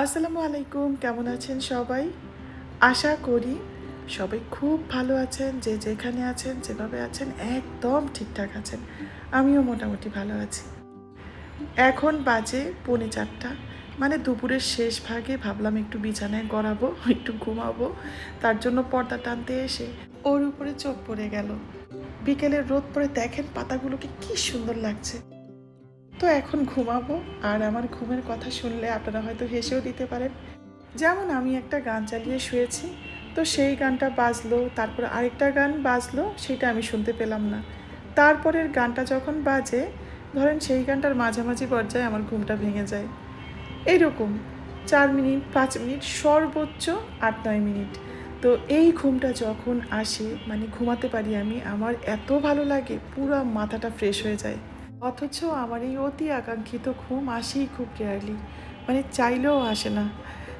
আসসালামু আলাইকুম, কেমন আছেন সবাই? আশা করি সবাই খুব ভালো আছেন, যে যেখানে আছেন, যেভাবে আছেন, একদম ঠিকঠাক আছেন। আমিও মোটামুটি ভালো আছি। এখন বাজে পৌনে চারটা। মানে দুপুরের শেষ ভাগে ভাবলাম একটু বিছানায় গড়াবো, একটু ঘুমাবো। তার জন্য পর্দা টানতে এসে ওর উপরে চোখ পড়ে গেল। বিকেলের রোদ পরে দেখেন পাতাগুলোকে কি সুন্দর লাগছে। তো এখন ঘুমাবো। আর আমার ঘুমের কথা শুনলে আপনারা হয়তো হেসেও দিতে পারেন। যেমন আমি একটা গান চালিয়ে শুয়েছি, তো সেই গানটা বাজলো, তারপর আরেকটা গান বাজলো, সেটা আমি শুনতে পেলাম না। তারপরের গানটা যখন বাজে, ধরেন সেই গানটার মাঝামাঝি পর্যায়ে আমার ঘুমটা ভেঙে যায়। এইরকম চার মিনিট, পাঁচ মিনিট, সর্বোচ্চ আট নয় মিনিট। তো এই ঘুমটা যখন আসে মানে ঘুমাতে পারি আমি, আমার এত ভালো লাগে, পুরো মাথাটা ফ্রেশ হয়ে যায়। অথচ আমার এই অতি আকাঙ্ক্ষিত ঘুম আসেই খুব রেয়ারলি মানে চাইলেও আসে না।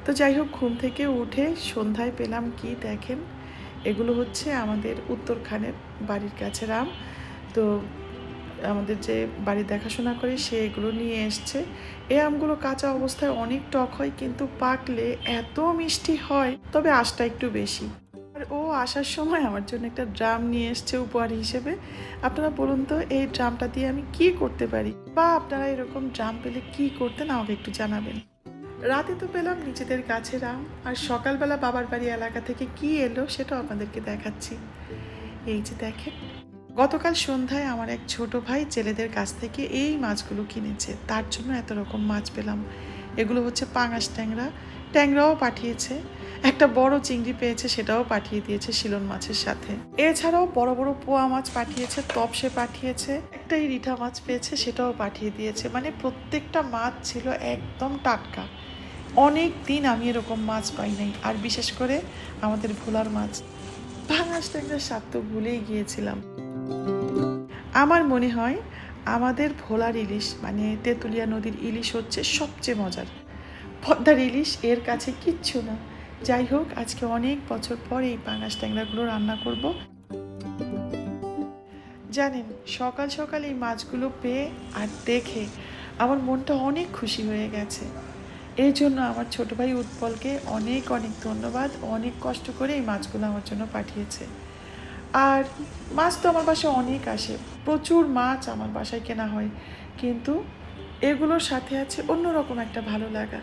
তো যাই হোক, ঘুম থেকে উঠে সন্ধ্যায় পেলাম কি দেখেন? এগুলো হচ্ছে আমাদের উত্তরখানের বাড়ির কাছে রাম তো আমাদের যে বাড়ি দেখাশোনা করে সে এগুলো নিয়ে এসছে। এই আমগুলো কাঁচা অবস্থায় অনেক টক হয়, কিন্তু পাকলে এত মিষ্টি হয়। তবে আশটা একটু বেশি। ও আসার সময় আমার জন্য একটা ড্রাম নিয়ে এসছে উপহার হিসেবে। আপনারা বলুন তো, এই ড্রামটা দিয়ে আমি কি করতে পারি? বা আপনারা এরকম ড্রাম পেলে কি করতেন, আমাকে একটু জানাবেন। রাতে তো পেলাম নিজেদের গাছের আম, আর সকালবেলা বাবার বাড়ি এলাকা থেকে কি এলো সেটাও আপনাদেরকে দেখাচ্ছি। এই যে দেখেন, গতকাল সন্ধ্যায় আমার এক ছোট ভাই জেলেদের কাছ থেকে এই মাছগুলো কিনেছে। তার জন্য এত রকম মাছ পেলাম। এগুলো হচ্ছে পাঙাশ ট্যাংরা ট্যাংরাও পাঠিয়েছে। একটা বড় চিংড়ি পেয়েছে, সেটাও পাঠিয়ে দিয়েছে শিলন মাছের সাথে। এছাড়াও বড় বড় পোয়া মাছ পাঠিয়েছে, তপসে পাঠিয়েছে, একটাই রিঠা মাছ পেয়েছে, সেটাও পাঠিয়ে দিয়েছে। মানে প্রত্যেকটা মাছ ছিল একদম টাটকা। অনেক দিন আমি এরকম মাছ পাই নাই। আর বিশেষ করে আমাদের ভোলার মাছ। ভাঙাস ট্যাংরার স্বাদ তো ভুলেই গিয়েছিলাম। আমার মনে হয় আমাদের ভোলার ইলিশ মানে তেঁতুলিয়া নদীর ইলিশ হচ্ছে সবচেয়ে মজার। পদ্মার ইলিশ এর কাছে কিচ্ছু না। যাই হোক, আজকে অনেক বছর পর এই পাঙাশ ট্যাংরাগুলো রান্না করব। জানেন, সকাল সকাল এই মাছগুলো পেয়ে আর দেখে আমার মনটা অনেক খুশি হয়ে গেছে। এই জন্য আমার ছোট ভাই উৎপলকে অনেক অনেক ধন্যবাদ, অনেক কষ্ট করে এই মাছগুলো আমার জন্য পাঠিয়েছে। আর মাছ তো আমার বাসায় অনেক আসে, প্রচুর মাছ আমার বাসায় কেনা হয়। কিন্তু এগুলোর সাথে আছে অন্যরকম একটা ভালো লাগা।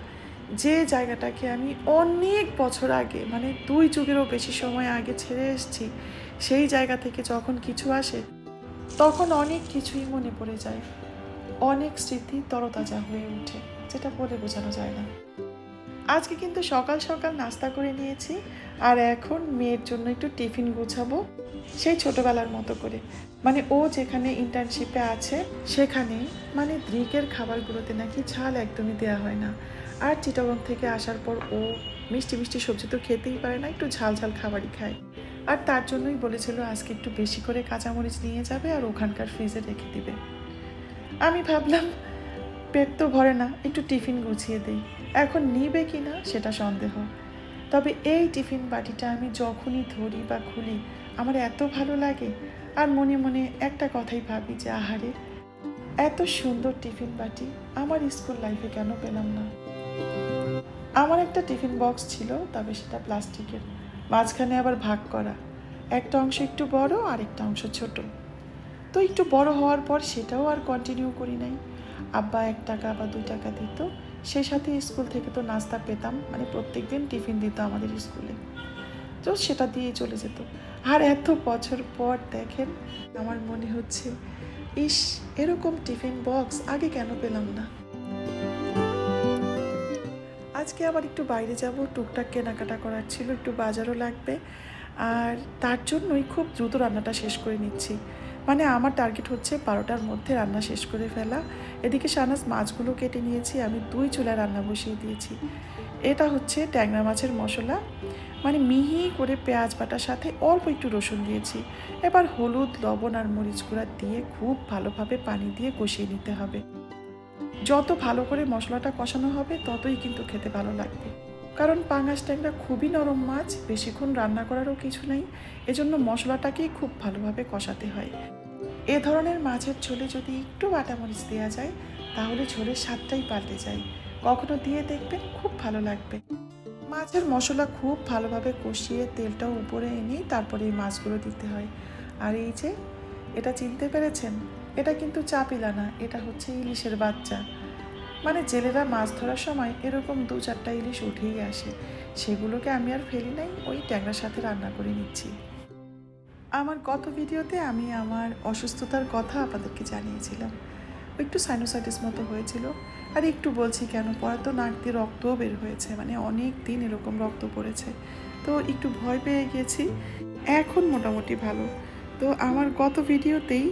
যে জায়গাটাকে আমি অনেক বছর আগে মানে দুই যুগেরও বেশি সময় আগে ছেড়ে এসেছি, সেই জায়গা থেকে যখন কিছু আসে, তখন অনেক কিছুই মনে পড়ে যায়। অনেক স্মৃতি তরতাজা হয়ে ওঠে, যেটা বলে বোঝানো যায় না। আজকে কিন্তু সকাল সকাল নাস্তা করে নিয়েছি আর এখন মেয়ের জন্য একটু টিফিন গুছাবো, সেই ছোটবেলার মতো করে। মানে ও যেখানে ইন্টার্নশিপে আছে, সেখানে মানে দ্রিকের খাবারগুলোতে নাকি ঝাল একদমই দেওয়া হয় না। আর চিটাগং থেকে আসার পর ও মিষ্টি মিষ্টি সবজি তো খেতেই পারে না, একটু ঝাল ঝাল খাবারই খায়। আর তার জন্যই বলেছিল আজকে একটু বেশি করে কাঁচামরিচ নিয়ে যাবে আর ওখানকার ফ্রিজে রেখে দিবে। আমি ভাবলাম, পেট তো ভরে না, একটু টিফিন গুছিয়ে দিই। এখন নিবে কি না সেটা সন্দেহ। তবে এই টিফিন বাটিটা আমি যখনই ধরি বা খুলি, আমার এত ভালো লাগে। আর মনে মনে একটা কথাই ভাবি যে, আহারে, এত সুন্দর টিফিন বাটি আমার স্কুল লাইফে কেন পেলাম না? আমার একটা টিফিন বক্স ছিল, তবে সেটা প্লাস্টিকের। মাঝখানে আবার ভাগ করা। একটা অংশ একটু বড় আর একটা অংশ ছোট। তো একটু বড় হওয়ার পর সেটাও আর কন্টিনিউ করি নাই। আব্বা এক টাকা বা দুই টাকা দিত। সেই সাথে স্কুল থেকে তো নাস্তা পেতাম মানে প্রত্যেক দিন টিফিন দিত আমাদের স্কুলে। তো সেটা দিয়ে চলে যেত। আর এত বছর পর দেখেন, আমার মনে হচ্ছে, ইস, এরকম টিফিন বক্স আগে কেন পেলাম না? আজকে আবার একটু বাইরে যাব, টুকটাক কেনাকাটা করার ছিল, একটু বাজারও লাগবে। আর তার জন্যই খুব দ্রুত রান্নাটা শেষ করে নিচ্ছি। মানে আমার টার্গেট হচ্ছে বারোটার মধ্যে রান্না শেষ করে ফেলা। এদিকে সানাস মাছগুলো কেটে নিয়েছি, আমি দুই চুলায় রান্না বসিয়ে দিয়েছি। এটা হচ্ছে ট্যাংরা মাছের মশলা। মানে মিহি করে পেঁয়াজ বাটার সাথে অল্প একটু রসুন দিয়েছি। এবার হলুদ, লবণ আর মরিচ গুঁড়া দিয়ে খুব ভালোভাবে পানি দিয়ে কষিয়ে নিতে হবে। যত ভালো করে মশলাটা কষানো হবে, ততই কিন্তু খেতে ভালো লাগবে। কারণ পাঙাশ ট্যাংরা খুবই নরম মাছ, বেশিক্ষণ রান্না করারও কিছু নেই, এজন্য মশলাটাকেই খুব ভালোভাবে কষাতে হয়। এ ধরনের মাছের ঝোলে যদি একটু বাটা মরিচ দেওয়া যায়, তাহলে ঝোলের স্বাদটাই পাল্টে যায়। কখনো দিয়ে দেখবেন খুব ভালো লাগবে। মাছের মশলা খুব ভালোভাবে কষিয়ে তেলটা উপরে এনে তারপরে এই মাছগুলো দিতে হয়। আর এই যে, এটা চিনতে পেরেছেন? এটা কিন্তু চাপিলা না এটা হচ্ছে ইলিশের বাচ্চা। মানে জেলেরা মাছ ধরার সময় এরকম দু চারটা ইলিশ উঠেই আসে। সেগুলোকে আমি আর ফেলি নাই, ওই ট্যাংরার সাথে রান্না করে নিচ্ছি। আমার গত ভিডিওতে আমি আমার অসুস্থতার কথা আপনাদেরকে জানিয়েছিলাম। একটু সাইনোসাইটিস মতো হয়েছিল। আর একটু বলছি কেন, পরে তো নাক দিয়ে রক্তও বের হয়েছে মানে অনেক দিন এরকম রক্ত পড়েছে। তো একটু ভয় পেয়ে গেছি, এখন মোটামুটি ভালো। তো আমার গত ভিডিওতেই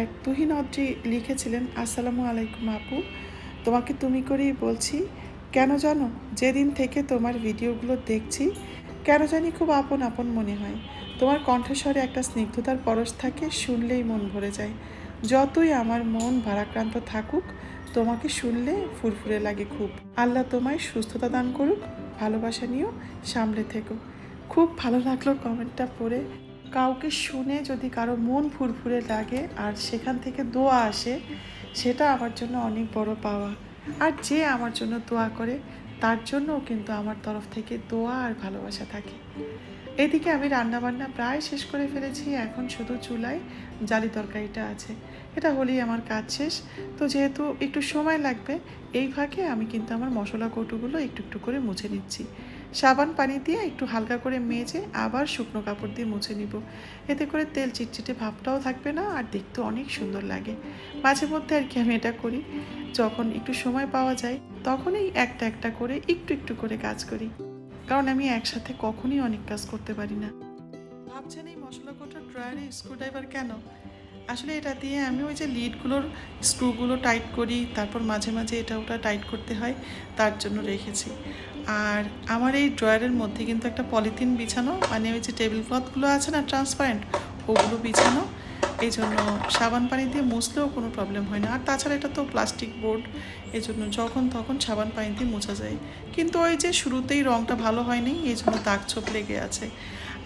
এক তুহিন অদ্রি লিখেছিলেন, আসসালামু আলাইকুম আপু। তোমাকে তুমি করেই বলছি, কেন জানো? যেদিন থেকে তোমার ভিডিওগুলো দেখছি, কেন জানি খুব আপন আপন মনে হয়। তোমার কণ্ঠস্বরে একটা স্নিগ্ধতার পরশ থাকে, শুনলেই মন ভরে যায়। যতই আমার মন ভারাক্রান্ত থাকুক, তোমাকে শুনলে ফুরফুরে লাগে খুব। আল্লাহ তোমায় সুস্থতা দান করুক, ভালোবাসা নিয়েও সামলে থেকো। খুব ভালো লাগল কমেন্টটা পড়ে। কাউকে শুনে যদি কারও মন ফুরফুরে লাগে আর সেখান থেকে দোয়া আসে সেটা আমার জন্য অনেক বড় পাওয়া। আর যে আমার জন্য দোয়া করে, তার জন্যও কিন্তু আমার তরফ থেকে দোয়া আর ভালোবাসা থাকে। এদিকে আমি রান্নাবান্না প্রায় শেষ করে ফেলেছি, এখন শুধু চুলায় জালি তরকারিটা আছে। এটা হলেই আমার কাজ শেষ। তো যেহেতু একটু সময় লাগবে, এই ফাঁকে আমি কিন্তু আমার মশলা কৌটোগুলো একটু একটু করে মুছে নিচ্ছি। সাবান পানি দিয়ে একটু হালকা করে মেজে আবার শুকনো কাপড় দিয়ে মুছে নিব। এতে করে তেল চিটচিটে ভাবটাও থাকবে না আর দেখতে অনেক সুন্দর লাগে। মাঝে মধ্যে আর কি আমি এটা করি। যখন একটু সময় পাওয়া যায়, তখনই একটা একটা করে একটু একটু করে কাজ করি। কারণ আমি একসাথে কখনই অনেক কাজ করতে পারি না। ভাবছেন এই মশলা কোটা ড্রয়ারে স্ক্রুড্রাইভার কেন? আসলে এটা দিয়ে আমি ওই যে লিডগুলোর স্ক্রুগুলো টাইট করি, তারপর মাঝে মাঝে এটা ওটা টাইট করতে হয়, তার জন্য রেখেছি। আর আমার এই ড্রয়ারের মধ্যে কিন্তু একটা পলিথিন বিছানো মানে ওই যে টেবিল ক্লথগুলো আছে না ট্রান্সপারেন্ট, ওগুলো বিছানো এই জন্য সাবান পানি দিয়ে মুছলেও কোনো প্রবলেম হয় না। আর তাছাড়া এটা তো প্লাস্টিক বোর্ড এই জন্য যখন তখন সাবান পানি দিয়ে মোছা যায়। কিন্তু ওই যে শুরুতেই রঙটা ভালো হয়নি এই জন্য দাগ ছোপ লেগে আছে।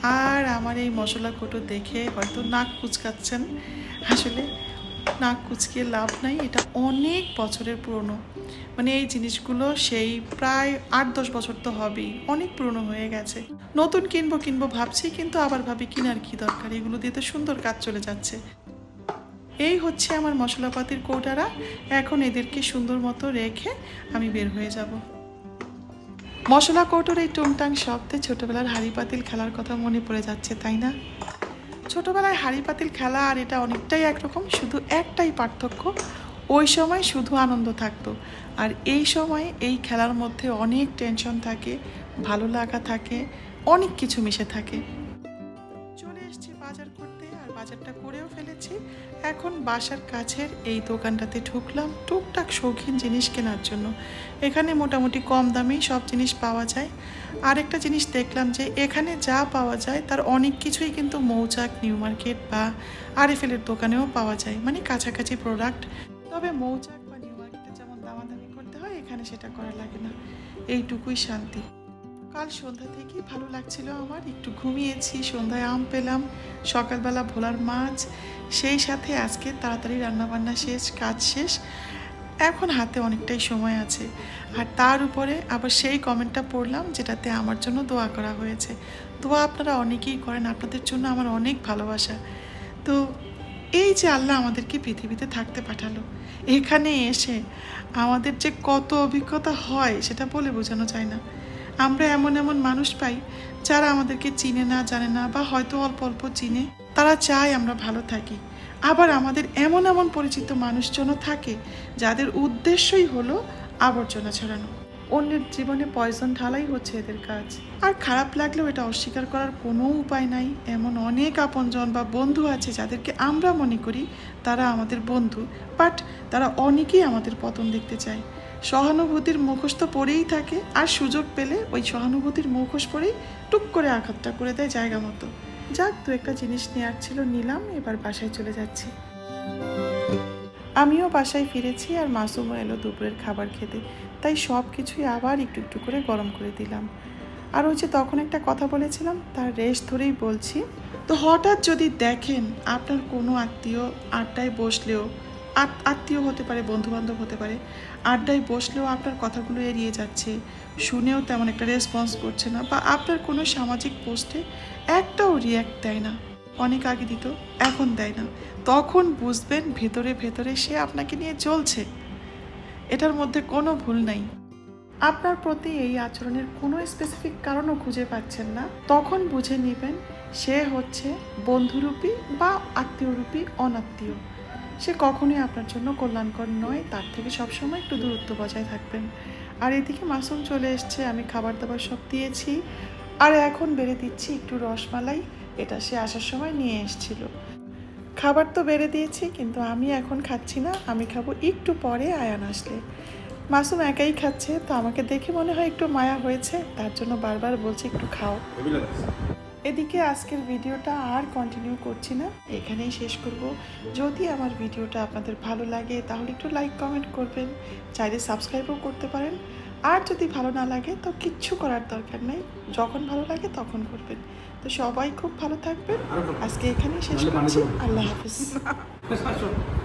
আর আমার এই মশলা কোটো দেখে হয়তো নাক কুচকাচ্ছেন। আসলে নাক কুচকিয়ে লাভ নাই, এটা অনেক বছরের পুরনো। মানে এই জিনিসগুলো সেই প্রায় আট দশ বছর তো হবেই, অনেক পুরনো হয়ে গেছে। নতুন কিনবো কিনবো ভাবছি, কিন্তু আবার ভাবি কিনার কি দরকার? এগুলো দিয়ে তো সুন্দর কাজ চলে যাচ্ছে। এই হচ্ছে আমার মশলাপাতির কৌটারা, এখন এদেরকে সুন্দর মতো রেখে আমি বের হয়ে যাব। মশলা কৌটোর এই টুংটাং শব্দে ছোটবেলার হাড়ি পাতিল খেলার কথা মনে পড়ে যাচ্ছে, তাই না? ছোটবেলায় হাড়ি পাতিল খেলা আর এটা অনেকটাই একরকম, শুধু একটাই পার্থক্য, ওই সময় শুধু আনন্দ থাকতো। আর এই সময় এই খেলার মধ্যে অনেক টেনশন থাকে, ভালো লাগা থাকে, অনেক কিছু মিশে থাকে। করেও এখন বাসার কাছের এই দোকানটাতে ঢুকলাম, টুকটাক শৌখিন জিনিস কেনার জন্য। এখানে মোটামুটি কম দামেই সব জিনিস পাওয়া যায়। আরেকটা জিনিস দেখলাম যে, এখানে যা পাওয়া যায় তার অনেক কিছুই কিন্তু মৌচাক, নিউ মার্কেট বা আরএফএলের দোকানেও পাওয়া যায়। মানে কাছাকাছি প্রোডাক্ট। তবে মৌচাক বা নিউ মার্কেটে যেমন দামাদামি করতে হয়, এখানে সেটা করা লাগে না। এইটুকুই শান্তি। কাল সন্ধ্যা থেকেই ভালো লাগছিল আমার। একটু ঘুমিয়েছি, সন্ধ্যায় আম পেলাম, সকালবেলা ভোলার মাছ, সেই সাথে আজকে তাড়াতাড়ি রান্নাবান্না শেষ, কাজ শেষ। এখন হাতে অনেকটাই সময় আছে। আর তার উপরে আবার সেই কমেন্টটা পড়লাম যেটাতে আমার জন্য দোয়া করা হয়েছে। দোয়া আপনারা অনেকেই করেন, আপনাদের জন্য আমার অনেক ভালোবাসা। তো এই যে আল্লাহ আমাদেরকে পৃথিবীতে থাকতে পাঠালো, এখানে এসে আমাদের যে কত অভিজ্ঞতা হয় সেটা বলে বোঝানো যায় না। আমরা এমন এমন মানুষ পাই যারা আমাদেরকে চিনে না, জানে না বা হয়তো অল্প অল্প চিনে। তারা চায় আমরা ভালো থাকি। আবার আমাদের এমন এমন পরিচিত মানুষজনও থাকে যাদের উদ্দেশ্যই হলো আবর্জনা ছড়ানো। অন্যের জীবনে পয়জন ঢালাই হচ্ছে এদের কাজ। আর খারাপ লাগলেও এটা অস্বীকার করার কোনো উপায় নাই। এমন অনেক আপনজন বা বন্ধু আছে যাদেরকে আমরা মনে করি তারা আমাদের বন্ধু, বাট তারা অনেকেই আমাদের পতন দেখতে চায়। সহানুভূতির মুখোশ তো পরেই থাকে, আর সুযোগ পেলে ওই সহানুভূতির মুখোশ পরেই টুক করে আঘাতটা করে দেয় জায়গা মতো। যাক, দু একটা জিনিস নেওয়ার ছিল, নিলাম, এবার বাসায় চলে যাচ্ছি। আমিও বাসায় ফিরেছি আর মাসুমও এলো দুপুরের খাবার খেতে, তাই সব কিছুই আবার একটু একটু করে গরম করে দিলাম। আর ওই যে তখন একটা কথা বলেছিলাম, তার রেশ ধরেই বলছি, তো হঠাৎ যদি দেখেন আপনার কোনো আত্মীয় আড্ডায় বসলেও আত্মীয় হতে পারে বন্ধু বান্ধব হতে পারে, আড্ডায় বসলেও আপনার কথাগুলো এড়িয়ে যাচ্ছে, শুনেও তেমন একটা রেসপন্স করছে না বা আপনার কোনো সামাজিক পোস্টে একটাও রিয়্যাক্ট দেয় না। অনেক আগে দিত, এখন দেয় না। তখন বুঝবেন ভেতরে ভেতরে সে আপনাকে নিয়ে চলছে এটার মধ্যে কোনো ভুল নাই। আপনার প্রতি এই আচরণের কোনো স্পেসিফিক কারণও খুঁজে পাচ্ছেন না। তখন বুঝে নেবেন সে হচ্ছে বন্ধুরূপী বা আত্মীয়রূপী, অনাত্মীয়। সে কখনোই আপনার জন্য কল্যাণকর নয়। তার থেকে সবসময় একটু দূরত্ব বজায় থাকবেন। আর এদিকে মাসুম চলে এসছে, আমি খাবার দাবার সব দিয়েছি। আর এখন বেড়ে দিচ্ছি একটু রসমালাই, এটা সে আসার সময় নিয়ে এসেছিল। খাবার তো বেড়ে দিয়েছি, কিন্তু আমি এখন খাচ্ছি না, আমি খাব একটু পরে আয়ান আসলে। মাসুম একাই খাচ্ছে, তো আমাকে দেখে মনে হয় একটু মায়া হয়েছে, তার জন্য বারবার বলছি একটু খাও। এদিকে আজকের ভিডিওটা আর কন্টিনিউ করছি না। এখানেই শেষ করব। যদি আমার ভিডিওটা আপনাদের ভালো লাগে তাহলে একটু লাইক কমেন্ট করবেন। চাইলে সাবস্ক্রাইবও করতে পারেন। আর যদি ভালো না লাগে তো কিচ্ছু করার দরকার নেই। যখন ভালো লাগে তখন করবেন। তো সবাই খুব ভালো থাকবেন। আজকে এখানেই শেষ করছি। আল্লাহ হাফিজ।